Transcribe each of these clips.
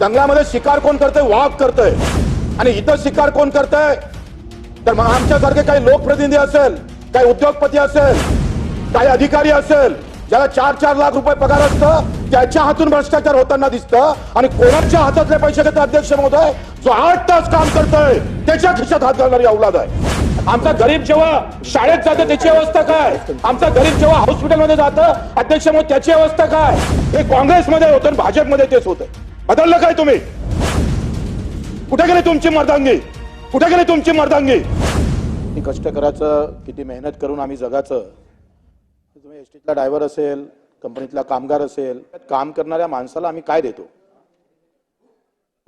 जंगलामध्ये शिकार कोण करतंय? वाघ करतंय. आणि इथं शिकार कोण करतंय? तर मग आमच्यासारखे काही लोकप्रतिनिधी असेल काही उद्योगपती असेल काही अधिकारी असेल ज्याला चार चार लाख रुपये पगार असतं त्याच्या हातून भ्रष्टाचार होताना दिसतं आणि कोणाच्या हातातले पैसे घेतले अध्यक्ष महोदय? जो आठ तास काम करतोय त्याच्या खिशात हात घालणारी अवलाद आहे. आमचा गरीब जेव्हा शाळेत जातं त्याची अवस्था काय? आमचा गरीब जेव्हा हॉस्पिटलमध्ये जातं अध्यक्ष महोदय त्याची अवस्था काय? हे काँग्रेसमध्ये होतं आणि भाजपमध्ये तेच होतं. बदललं काय तुम्ही? कुठे गेले तुमची मर्दांगी? कुठे गेले तुमची मर्दांगी? किती कष्ट करायचं किती मेहनत करून आम्ही जगाचं. तुम्ही एस टीतला ड्रायव्हर असेल कंपनीतला कामगार असेल काम करणाऱ्या माणसाला आम्ही काय देतो?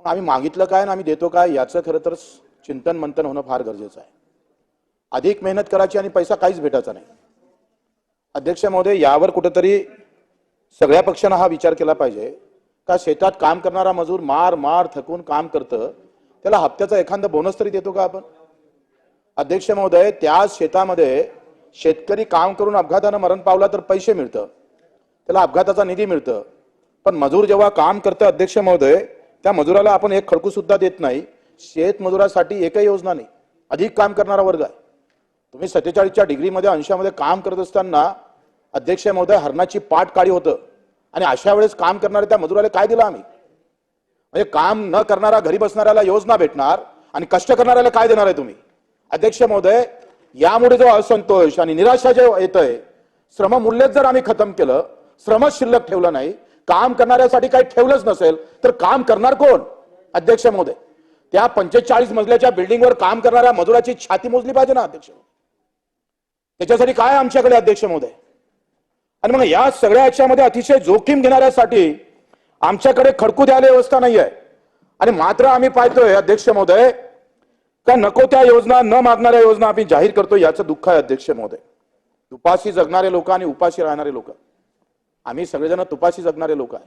आम्ही मागितलं काय आणि आम्ही देतो काय याचं खरं तर चिंतन मंथन होणं फार गरजेचं आहे. अधिक मेहनत करायची आणि पैसा काहीच भेटायचा नाही. अध्यक्ष महोदय यावर कुठेतरी सगळ्या पक्षांना हा विचार केला पाहिजे. का शेतात काम करणारा मजूर मार मार थकून काम करतं त्याला हप्त्याचा एखादा बोनस तरी देतो का आपण? अध्यक्ष महोदय त्या शेतामध्ये शेतकरी काम करून अपघातानं मरण पावला तर पैसे मिळतं. त्याला अपघाताचा निधी मिळतं. पण मजूर जेव्हा काम करतं अध्यक्ष महोदय त्या मजुराला आपण एक खडकू सुद्धा देत नाही. शेतमजुरासाठी एकही योजना नाही. अधिक काम करणारा वर्ग आहे. तुम्ही सत्तेचाळीसच्या डिग्रीमध्ये अंशामध्ये काम करत असताना अध्यक्ष महोदय हरणाची पाठ काळी होतं. आणि अशा वेळेस काम करणाऱ्या त्या मजुराला काय दिलं आम्ही? म्हणजे काम न करणारा घरी बसणाऱ्याला योजना भेटणार आणि कष्ट करणाऱ्याला काय देणार आहे तुम्ही? अध्यक्ष महोदय यामुळे जो असंतोष आणि निराशा जे येतंय श्रममूल्यच जर आम्ही खतम केलं श्रमच शिल्लक ठेवलं नाही काम करणाऱ्यासाठी काही ठेवलंच नसेल तर काम करणार कोण? अध्यक्ष महोदय. त्या पंचेचाळीस मजल्याच्या बिल्डिंगवर काम करणाऱ्या मजुराची छाती मोजली पाहिजे ना अध्यक्ष त्याच्यासाठी काय आमच्याकडे अध्यक्ष महोदय? आणि मग या सगळ्या याच्यामध्ये अतिशय जोखीम घेणाऱ्यासाठी आमच्याकडे खडकू द्यायला व्यवस्था नाही आहे आणि मात्र आम्ही पाहतोय अध्यक्ष महोदय का नको त्या योजना न मागणाऱ्या योजना आम्ही जाहीर करतो याचं दुःख आहे अध्यक्ष महोदय. तुपाशी जगणारे लोक आणि उपाशी राहणारे लोक. आम्ही सगळेजण तुपाशी जगणारे लोक आहे.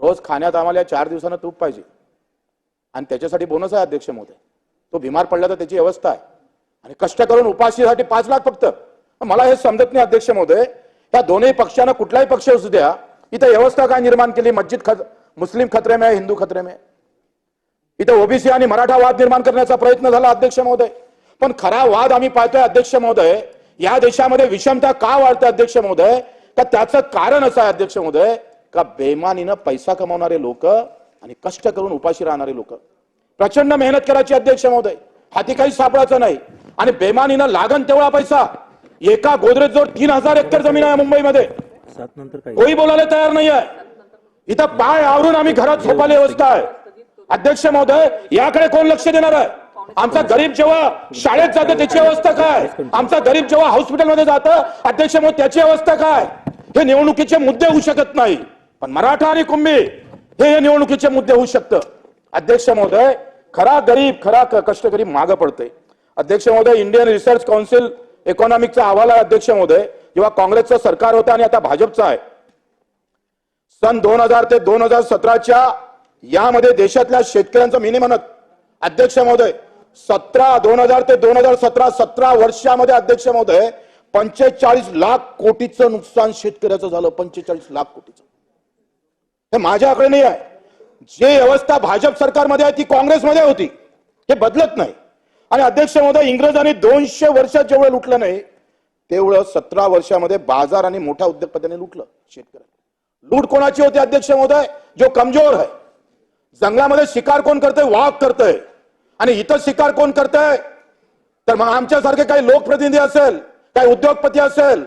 रोज खाण्यात आम्हाला चार दिवसानं तूप पाहिजे. आणि त्याच्यासाठी बोनस आहे अध्यक्ष महोदय. तो बिमार पडला तर त्याची व्यवस्था आहे. आणि कष्ट करून उपाशीसाठी पाच लाख फक्त. मला हे समजत नाही अध्यक्ष महोदय. या दोन्ही पक्षांना कुठलाही पक्ष असू द्या इथं व्यवस्था काय निर्माण केली? मस्जिद खत मुस्लिम खतरे में हिंदू खतरे में इथं ओबीसी आणि मराठा वाद निर्माण करण्याचा प्रयत्न झाला अध्यक्ष महोदय. पण खरा वाद आम्ही पाहतोय अध्यक्ष महोदय. या देशामध्ये विषमता का वाढते अध्यक्ष महोदय? का त्याचं कारण असं आहे अध्यक्ष महोदय? का बेमानीनं पैसा कमावणारे लोक आणि कष्ट करून उपाशी राहणारे लोक? प्रचंड मेहनत करायची अध्यक्ष महोदय. हाती काही सापडायचं नाही. आणि बेमानीनं लागन तेवढा पैसा. एका गोदरेज जोड तीन हजार एकर जमीन आहे मुंबईमध्ये. कोणी बोलायला तयार नाही आहे इथं पाय आवरून आम्ही घरात झोपायला व्यवस्था आहे. अध्यक्ष महोदय याकडे कोण लक्ष देणार आहे? आमचा गरीब जेव्हा शाळेत जातं त्याची अवस्था काय? आमचा गरीब जेव्हा हॉस्पिटलमध्ये जातं अध्यक्ष महोदय त्याची अवस्था काय? हे निवडणुकीचे मुद्दे होऊ शकत नाही. पण मराठा आणि कुंभी हे या निवडणुकीचे मुद्दे होऊ शकतं. अध्यक्ष महोदय खरा गरीब खरा कष्टकरी मागं पडते अध्यक्ष महोदय इंडियन रिसर्च काउन्सिल इकॉनॉमिकचा अहवाल आहे अध्यक्ष महोदय जेव्हा काँग्रेसचं सरकार होतं आणि आता भाजपचं आहे. सन दोन हजार ते दोन हजार सतराच्या यामध्ये देशातल्या शेतकऱ्यांचं मी म्हणत अध्यक्ष महोदय सतरा दोन हजार ते दोन हजार सतरा सतरा वर्षामध्ये अध्यक्ष महोदय पंचेचाळीस लाख कोटीचं नुकसान शेतकऱ्याचं झालं पंचेचाळीस लाख कोटीचं. हे माझ्याकडे नाही आहे. जे व्यवस्था भाजप सरकारमध्ये आहे ती काँग्रेसमध्ये होती. हे बदलत नाही. आणि अध्यक्ष महोदय इंग्रजांनी दोनशे वर्षात जेवढं लुटलं नाही तेवढं सतरा वर्षामध्ये बाजार आणि मोठ्या उद्योगपत्यांनी लुटलं शेतकऱ्यांना. लूट कोणाची होती अध्यक्ष महोदय? जो कमजोर आहे. जंगलामध्ये शिकार कोण करतोय? वाघ करतंय. आणि इथं शिकार कोण करतंय? तर मग आमच्यासारखे काही लोकप्रतिनिधी असेल काही उद्योगपती असेल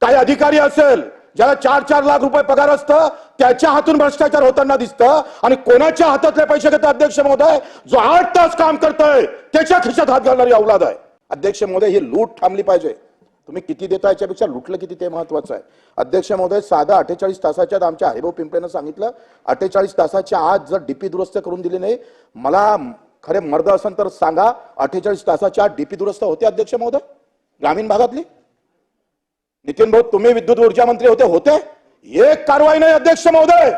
काही अधिकारी असेल ज्याला चार चार लाख रुपये पगार असतं त्याच्या हातून भ्रष्टाचार होताना दिसतं आणि कोणाच्या हातातले पैसे घेतो अध्यक्ष महोदय? जो आठ तास काम करतोय त्याच्या खिशात हात घालणारी अवलाद आहे. अध्यक्ष महोदय ही लूट थांबली पाहिजे. तुम्ही किती देता याच्यापेक्षा लुटलं किती ते महत्वाचं आहे. अध्यक्ष महोदय साधा अठ्ठेचाळीस तासाच्या आमच्या हरिभाऊ पिंपळेनं सांगितलं अठ्ठेचाळीस तासाच्या आत जर डीपी दुरुस्त करून दिली नाही मला खरे मर्द असेल तर सांगा अठ्ठेचाळीस तासाच्या आत डीपी दुरुस्त होते अध्यक्ष महोदय? ग्रामीण भागातली? नितीन भाऊ तुम्ही विद्युत ऊर्जा मंत्री होते होते? एक कारवाई नाही अध्यक्ष महोदय!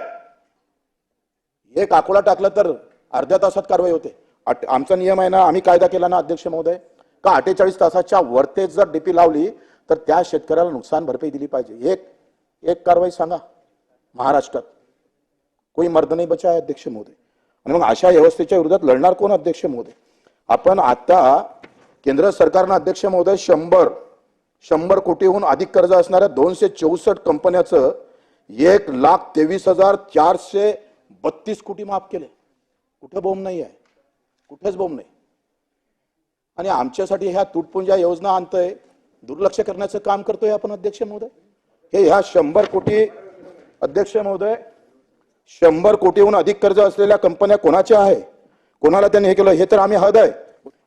एक आकोडा टाकलं तर अर्ध्या तासात कारवाई होते. आमचा नियम आहे ना आम्ही कायदा केला ना अध्यक्ष महोदय? का अठ्ठेचाळीस तासाच्या वरतेच जर डीपी लावली तर त्या शेतकऱ्याला नुकसान भरपाई दिली पाहिजे. एक एक कारवाई सांगा. महाराष्ट्रात. कोई मर्द नाही बचा अध्यक्ष महोदय. आणि मग अशा व्यवस्थेच्या विरोधात लढणार कोण अध्यक्ष महोदय? आपण आता केंद्र सरकारनं अध्यक्ष महोदय शंभर शंभर कोटीहून अधिक कर्ज असणाऱ्या दोनशे चौसष्ट कंपन्याचं एक लाख तेवीस हजार चारशे बत्तीस कोटी माफ केले. कुठे बोंब नाही आहे? कुठेच बोंब नाही. आणि आमच्यासाठी ह्या तुटपुंजा योजना आणतंय दुर्लक्ष करण्याचं काम करतोय आपण अध्यक्ष महोदय. हे ह्या शंभर कोटी अध्यक्ष महोदय शंभर कोटीहून अधिक कर्ज असलेल्या कंपन्या कोणाच्या आहे? कोणाला त्यांनी हे केलं? हे तर आम्ही हद आहे.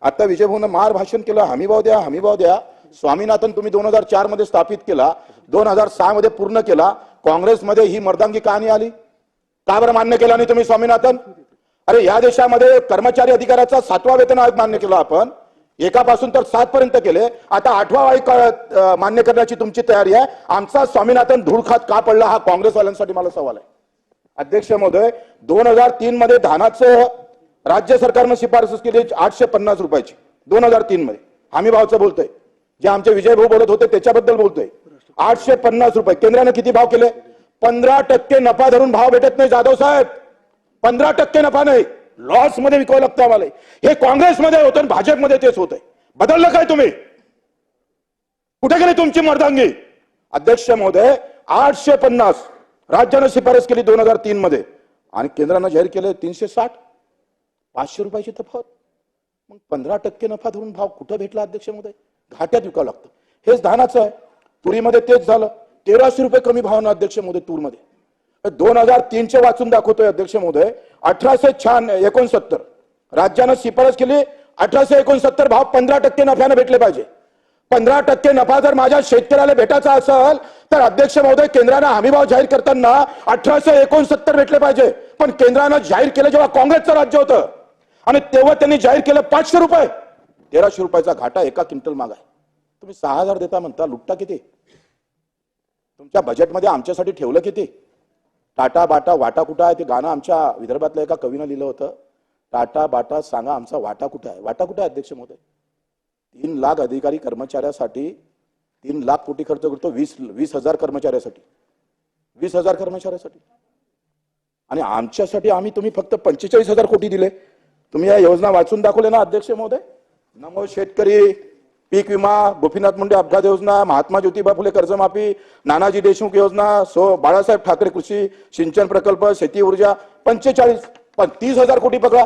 आता विजयभाऊन मार भाषण केलं हमीभाव द्या हमीभाव द्या. स्वामीनाथन तुम्ही दोन हजार चारमध्ये स्थापित केला दोन हजार सहा मध्ये पूर्ण केला काँग्रेसमध्ये ही मर्दांगी कहाणी आली. का बरं मान्य केला नाही तुम्ही स्वामीनाथन? अरे या देशामध्ये कर्मचारी अधिकाऱ्याचा सातवा वेतन आयोग मान्य केला आपण. एकापासून तर सात पर्यंत केले. आता आठवा आयोग मान्य करण्याची तुमची तयारी आहे. आमचा स्वामीनाथन धूळखात का पडला हा काँग्रेसवाल्यांसाठी मला सवाल आहे. अध्यक्ष महोदय दोन हजार तीन मध्ये धानाचं राज्य सरकारनं शिफारस केली आठशे पन्नास रुपयाची. दोन हजार तीन मध्ये. हमी भावचं बोलतोय. जे आमचे विजय भाऊ बोलत होते त्याच्याबद्दल बोलतोय. आठशे पन्नास रुपये. केंद्राने किती भाव केले? पंधरा टक्के नफा धरून भाव भेटत नाही जाधव साहेब. पंधरा टक्के नफा नाही. लॉसमध्ये विकावं लागतं आम्हाला. हे काँग्रेसमध्ये होतं आणि भाजपमध्ये तेच होतंय. बदललं काय तुम्ही? कुठे गेली तुमची मर्दांगी? अध्यक्ष महोदय आठशे पन्नास. राज्यानं शिफारस केली दोन हजार तीन मध्ये आणि केंद्रानं जाहीर केलं तीनशे साठ. पाचशे रुपयाची तफावत. मग पंधरा टक्के नफा धरून भाव कुठं भेटला अध्यक्ष महोदय? घाट्यात विकावं लागतं. हेच धानाचं आहे. तुरीमध्ये तेच झालं. तेराशे रुपये कमी भावानं अध्यक्ष महोदय तूरमध्ये. दोन हजार तीनचे वाचून दाखवतोय अध्यक्ष महोदय अठराशे छान एकोणसत्तर. राज्यानं शिफारस केली. अठराशे एकोणसत्तर भाव पंधरा टक्के नफ्यानं भेटले पाहिजे. पंधरा टक्के नफा जर माझ्या शेतकऱ्याला भेटायचा असेल तर अध्यक्ष महोदय केंद्रानं हमीभाव जाहीर करताना अठराशे एकोणसत्तर भेटले पाहिजे. पण केंद्रानं जाहीर केलं जेव्हा काँग्रेसचं राज्य होतं. आणि तेव्हा त्यांनी जाहीर केलं पाचशे रुपये. तेराशे रुपयाचा घाटा एका क्विंटल माग आहे. तुम्ही सहा हजार देता म्हणता लुटता किती? तुमच्या बजेटमध्ये आमच्यासाठी ठेवलं किती? टाटा बाटा वाटा कुठं आहे? ते गाणं आमच्या विदर्भातल्या एका कवीनं लिहिलं होतं. टाटा बाटा सांगा आमचा वाटा कुठं आहे? वाटा कुठं आहे अध्यक्ष महोदय? तीन लाख अधिकारी कर्मचाऱ्यासाठी तीन लाख कोटी खर्च करतो वीस वीस हजार कर्मचाऱ्यासाठी. वीस हजार कर्मचाऱ्यासाठी. आणि आमच्यासाठी आम्ही तुम्ही फक्त पंचेचाळीस हजार कोटी दिले. तुम्ही या योजना वाचून दाखवले ना अध्यक्ष महोदय? नमो शेतकरी पीक विमा गोपीनाथ मुंडे अपघात योजना महात्मा ज्योतिबा फुले कर्जमाफी नानाजी देशमुख योजना सो बाळासाहेब ठाकरे कृषी सिंचन प्रकल्प शेती ऊर्जा पंचेचाळीस पण तीस हजार कोटी पकडा.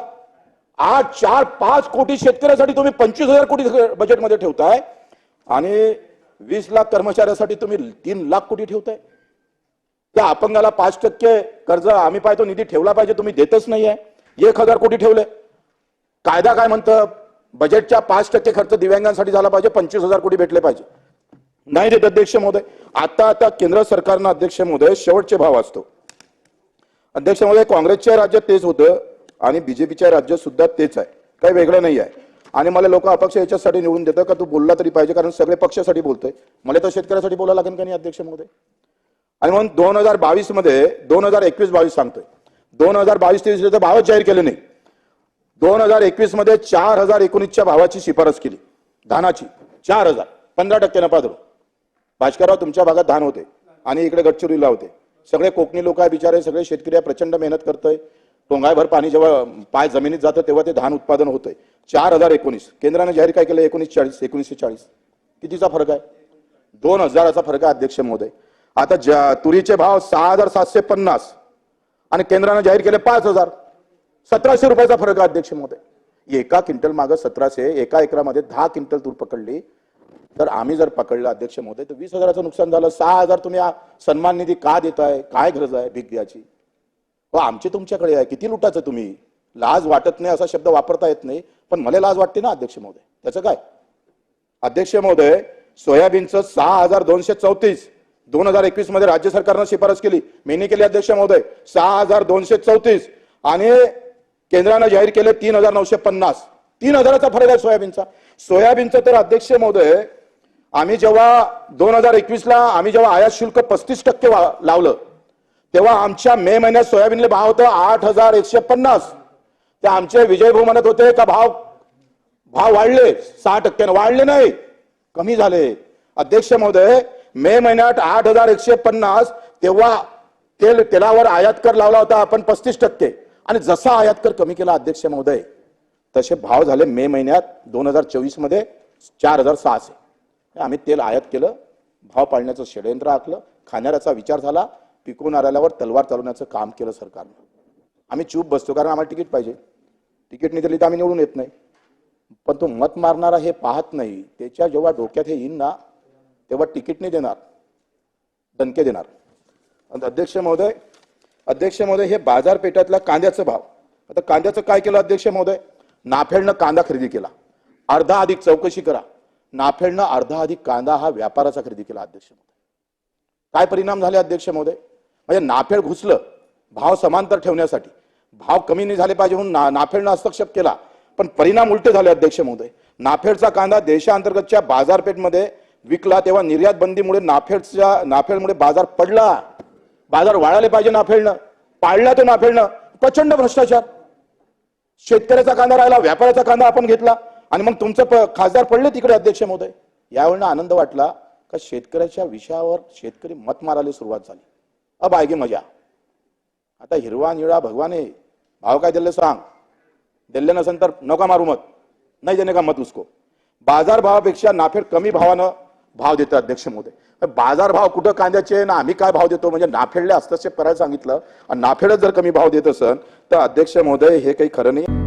आज चार पाच कोटी शेतकऱ्यासाठी तुम्ही पंचवीस हजार कोटी बजेटमध्ये ठेवताय आणि वीस लाख कर्मचाऱ्यासाठी तुम्ही तीन लाख कोटी ठेवताय. त्या अपंगाला पाच टक्के कर्ज आम्ही पाहतो निधी ठेवला पाहिजे तुम्ही देतच नाहीये. एक हजार कोटी ठेवले. कायदा काय म्हणतं? बजेटच्या पाच टक्के खर्च दिव्यांगांसाठी झाला पाहिजे पंचवीस हजार कोटी भेटले पाहिजे. नाही देत अध्यक्ष महोदय आता आता केंद्र सरकारनं अध्यक्ष महोदय शेवटचे भाव असतो. अध्यक्ष महोदय काँग्रेसच्या राज्यात तेच होतं आणि बीजेपीच्या राज्यात सुद्धा तेच आहे. काही वेगळं नाही आहे. आणि मला लोक अपक्ष याच्यासाठी निवडून देतं का तू बोलला तरी पाहिजे कारण सगळे पक्षासाठी बोलतोय. मला तर शेतकऱ्यासाठी बोलायला लागेल का नाही अध्यक्ष महोदय? आणि म्हणून दोन हजार बावीसमध्ये दोन हजार एकवीस बावीस सांगतोय. दोन हजार बावीस तेवीस भावच जाहीर केले नाही. दोन हजार एकवीसमध्ये चार हजार एकोणीसच्या भावाची शिफारस केली. धानाची. चार हजार. पंधरा टक्के नफा धरून. भास्करराव तुमच्या भागात धान होते. आणि इकडे गडचिरोलीला होते. सगळे कोकणी लोक आहे बिचारे सगळे शेतकरी प्रचंड मेहनत करतोय. टोंगायभर पाणी जेव्हा पाय जमिनीत जातं तेव्हा ते धान उत्पादन होतंय. चार हजार एकोणीस. केंद्राने जाहीर काय केलं? एकोणीस चाळीस. एकोणीसशे चाळीस. कितीचा फरक आहे? दोन हजाराचा फरक आहे अध्यक्ष महोदय. आता ज्या तुरीचे भाव सहा हजार सातशे पन्नास. आणि केंद्रानं जाहीर केले पाच हजार. सतराशे रुपयाचा फरक आहे अध्यक्ष महोदय एका क्विंटल मागं सतराशे एका एकरामध्ये दहा क्विंटल तूर पकडली. तर आम्ही जर पकडलं अध्यक्ष महोदय तर वीस हजाराचं नुकसान झालं. सहा हजार तुम्ही सन्मान निधी का देताय? काय गरज आहे भीक द्याची व हो, आमचे तुमच्याकडे आहे. किती लुटाचं तुम्ही? लाज वाटत नाही असा शब्द वापरता येत नाही. पण मला लाज वाटते ना अध्यक्ष महोदय त्याचं काय? अध्यक्ष महोदय सोयाबीनचं सहा हजार दोनशे चौतीस. दोन हजार एकवीसमध्ये राज्य सरकारनं शिफारस केली. मेनी केली अध्यक्ष महोदय सहा हजार दोनशे चौतीस. आणि केंद्रानं जाहीर केले तीन हजार नऊशे पन्नास. तीन हजाराचा फरक आहे सोयाबीनचा. सोयाबीनचं तर अध्यक्ष महोदय आम्ही जेव्हा दोन हजार एकवीसला आम्ही जेव्हा आयात शुल्क पस्तीस टक्के लावलं तेव्हा आमच्या मे महिन्यात सोयाबीनले भाव होतं आठ हजार एकशे पन्नास. ते आमचे विजय भाऊ म्हणत होते का भाव भाव वाढले सहा टक्क्यानं वाढले नाही कमी झाले. अध्यक्ष महोदय मे महिन्यात आठ हजार एकशे पन्नास तेव्हा तेल तेलावर आयात कर लावला होता आपण पस्तीस टक्के. आणि जसा आयात कर कमी केला अध्यक्ष महोदय तसे भाव झाले मे महिन्यात दोन हजार चोवीसमध्ये चार हजार सहाशे. आम्ही तेल आयात केलं भाव पाळण्याचं षडयंत्र आखलं खाणाऱ्याचा विचार झाला पिकवणाऱ्यावर तलवार चालवण्याचं काम केलं सरकारनं. आम्ही चूप बसतो कारण आम्हाला तिकीट पाहिजे. तिकीट नाही दिली तर आम्ही निवडून येत नाही. पण तो मत मारणारा हे पाहत नाही त्याच्या जेव्हा डोक्यात हे येईन ना तेव्हा तिकीट नाही देणार दणके देणार. अध्यक्ष महोदय अध्यक्ष महोदय हे बाजारपेठातला कांद्याचा भाव. आता कांद्याचं काय केलं अध्यक्ष महोदय? नाफेडनं कांदा खरेदी केला. अर्धा अधिक चौकशी करा. नाफेडनं अर्धा अधिक कांदा हा व्यापाराचा खरेदी केला अध्यक्ष महोदय. काय परिणाम झाले अध्यक्ष महोदय? म्हणजे नाफेड घुसलं भाव समांतर ठेवण्यासाठी. भाव कमी नाही झाले पाहिजे म्हणून ना नाफेडनं हस्तक्षेप केला. पण परिणाम उलटे झाले अध्यक्ष महोदय. नाफेडचा कांदा देशांतर्गतच्या बाजारपेठमध्ये विकला तेव्हा निर्यात बंदीमुळे नाफेडच्या नाफेडमुळे बाजार पडला. बाजार वाढायला पाहिजे नाफेडणं पाळला तो नाफेडणं प्रचंड भ्रष्टाचार. शेतकऱ्याचा कांदा राहिला व्यापाऱ्याचा कांदा आपण घेतला. आणि मग तुमचं प- खासदार पडले तिकडे अध्यक्ष महोदय. यावेळेला आनंद वाटला का शेतकऱ्याच्या विषयावर शेतकरी मत मारायला सुरुवात झाली. अब आयगी मजा. आता हिरवा निळा भगवाने भाव काय दिले सांग. दिले नसेल तर नका मारू मत. नाही देणे का मत उसको? बाजार भावापेक्षा नाफेड कमी भावानं भाव देतात अध्यक्ष महोदय. बाजार भाव कुठं कांद्याचे ना आम्ही काय भाव देतो? म्हणजे नाफेडले हस्तक्षेप करायला सांगितलं. आणि नाफेडच जर कमी भाव देत असेल तर अध्यक्ष महोदय हे काही खरं नाही.